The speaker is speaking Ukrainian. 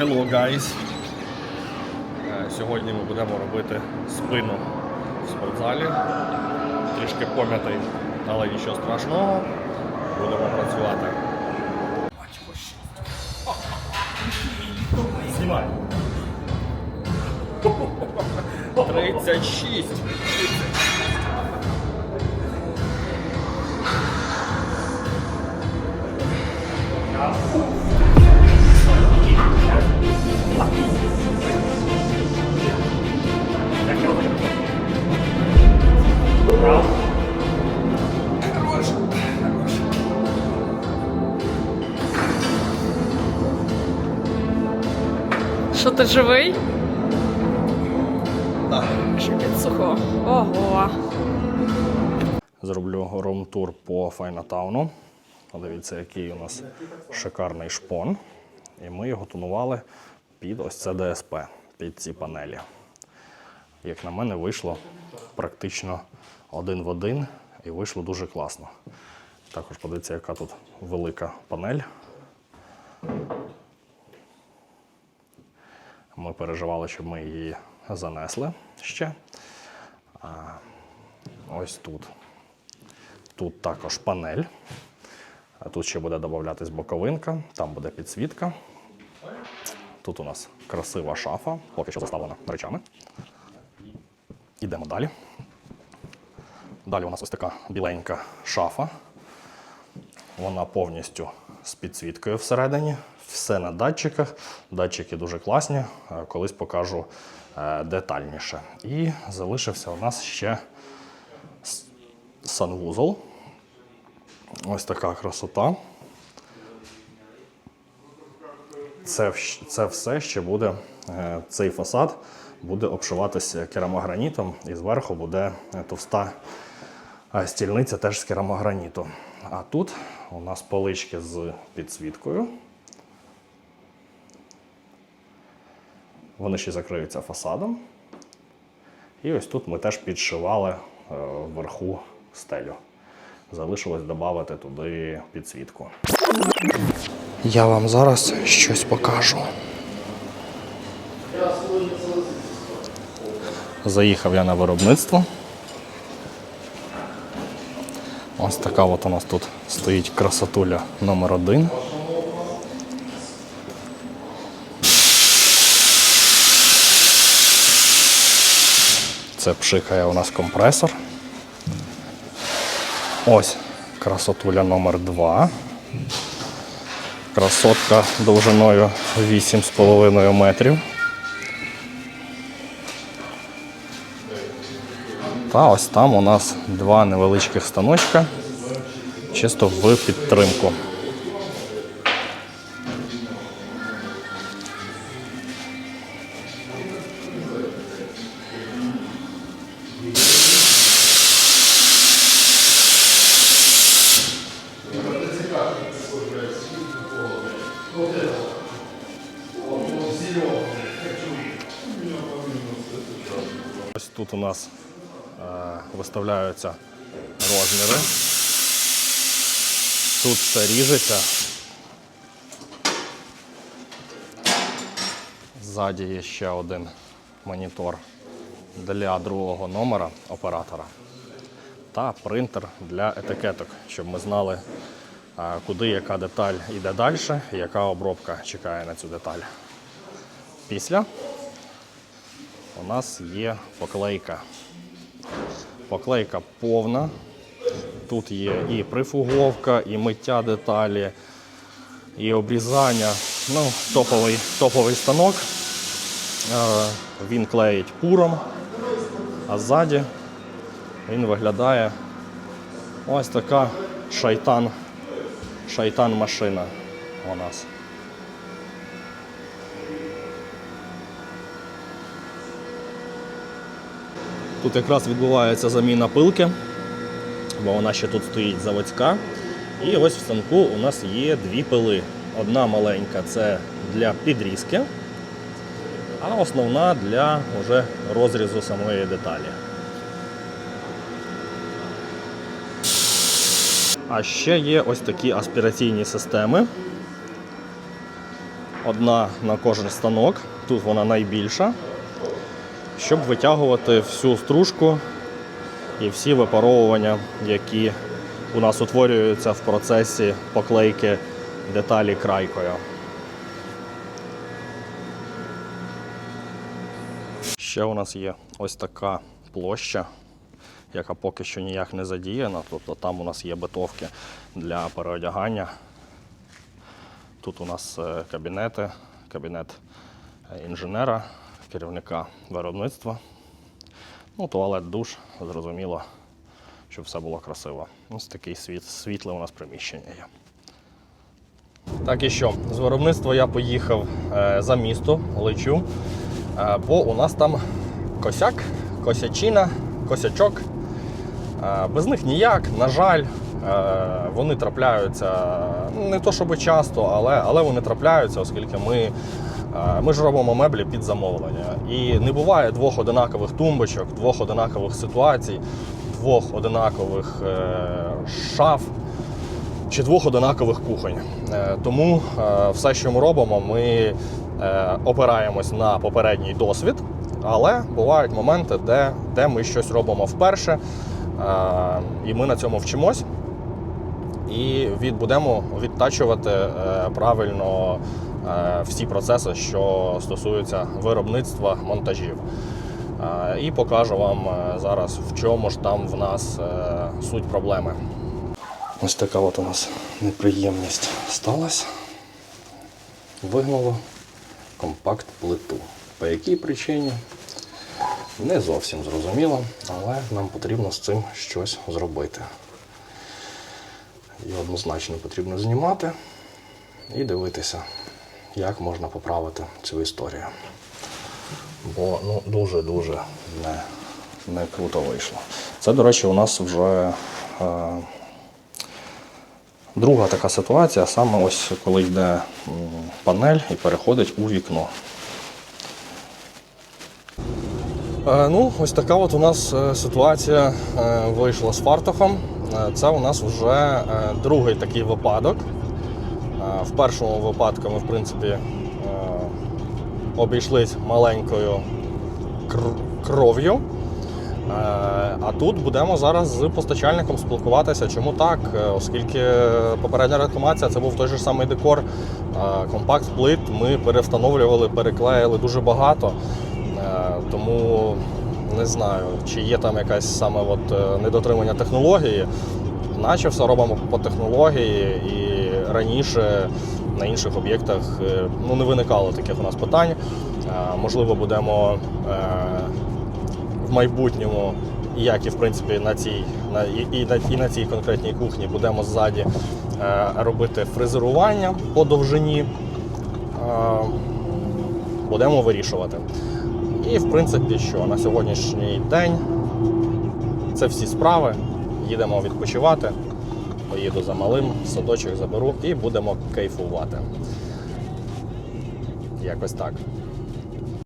Hello guys! Е, Сьогодні ми будемо робити спину в спортзалі. Трішки пом'ятий, але нічого страшного. Будемо працювати. Знімай. 36. Що ти живий? Так. Чи підсухо? Ого. Зроблю рум-тур по Файнатауну. Подивіться, який у нас шикарний шпон. І ми його тонували під ось це ДСП, під ці панелі. Як на мене, вийшло практично один в один і вийшло дуже класно. Також подивіться, яка тут велика панель. Ми переживали, щоб ми її занесли ще. А, ось тут. Тут також панель. Тут ще буде додатись боковинка, там буде підсвітка. Тут у нас красива шафа, поки що заставлена речами. Ідемо далі. Далі у нас ось така біленька шафа. Вона повністю з підсвіткою всередині. Все на датчиках. Датчики дуже класні. Е, Колись покажу е, детальніше. І залишився у нас ще санвузол. Ось така красота. Це, це все ще буде, е, цей фасад буде обшиватися керамогранітом і зверху буде е, товста е, стільниця теж з керамограніту. А тут у нас полички з підсвіткою. Вони ще закриються фасадом. І ось тут ми теж підшивали вверху стелю. Залишилось додати туди підсвітку. Я вам зараз щось покажу. Заїхав я на виробництво. Ось така от у нас тут стоїть красотуля номер один. Це пшикає у нас компресор. Ось красотуля номер 2 Красотка довжиною 8,5 метрів. Та ось там у нас два невеличких станочка, чисто в підтримку. Ось тут у нас е, виставляються розміри. Тут все ріжеться. Ззаді є ще один монітор для другого номера оператора та принтер для етикеток, щоб ми знали, куди яка деталь йде далі, яка обробка чекає на цю деталь. Після у нас є поклейка. Поклейка повна. Тут є і прифуговка, і миття деталі, і обрізання. Ну, топовий, топовий станок. Е, Він клеїть пуром, а ззаді він виглядає ось така шайтан, шайтан машина у нас. Тут якраз відбувається заміна пилки, бо вона ще тут стоїть заводська. І ось в станку у нас є дві пили. Одна маленька це для підрізки, а основна для уже розрізу самої деталі. А ще є ось такі аспіраційні системи. одна на кожен станок. Тут вона найбільша, щоб витягувати всю стружку і всі випаровування, які у нас утворюються в процесі поклейки деталі крайкою. Ще у нас є ось така площа, яка поки що ніяк не задіяна. Тобто там у нас є битовки для переодягання. Тут у нас е, кабінети, кабінет е, інженера, керівника виробництва. Ну, туалет, душ, зрозуміло, щоб все було красиво. Ось такий світ, світле у нас приміщення є. Так і що, з виробництва я поїхав е, за місто, лечу, бо у нас там косяк, косячина, косячок. Е, без них ніяк, на жаль, е, вони трапляються ну, не то щоб часто, але, але вони трапляються, оскільки ми, е, ми ж робимо меблі під замовлення. І не буває двох одинакових тумбочок, двох одинакових ситуацій, двох одинакових шаф чи двох одинакових кухонь. Тому все, що ми робимо, ми опираємось на попередній досвід, але бувають моменти, де, де ми щось робимо вперше, е, і ми на цьому вчимось. І від, будемо відтачувати е, правильно е, всі процеси, що стосуються виробництва монтажів. І покажу вам зараз, в чому ж там в нас суть проблеми. Ось така от у нас неприємність сталася. Вигнало компакт-плиту. По якій причині? Не зовсім зрозуміло, але нам потрібно з цим щось зробити. Її однозначно потрібно знімати і дивитися, як можна поправити цю історію. Бо ну, дуже-дуже не, не круто вийшло. Це, до речі, у нас вже. Е, Друга така ситуація, саме ось коли йде панель і переходить у вікно. Е, ну, ось така от у нас е, ситуація е, вийшла з фартухом. Е, Це у нас вже е, другий такий випадок. Е, В першому випадку ми, в принципі, е, обійшлись маленькою кров'ю. Е, А тут будемо зараз з постачальником спілкуватися. Чому так? Е, Оскільки попередня рекламація це був той же самий декор. Е, Компакт плит ми перевстановлювали, переклеїли дуже багато. Тому не знаю, чи є там якась саме от е, недотримання технології. Наче все робимо по технології, і раніше на інших об'єктах е, ну, не виникало таких у нас питань. Е, Можливо, будемо в майбутньому, як і в принципі на цій на, і, і, на, і на цій конкретній кухні будемо ззаді робити фрезерування по довжині. Будемо вирішувати. І в принципі, що на сьогоднішній день це всі справи. Їдемо відпочивати. Поїду за малим, садочок заберу і будемо кайфувати. Якось так.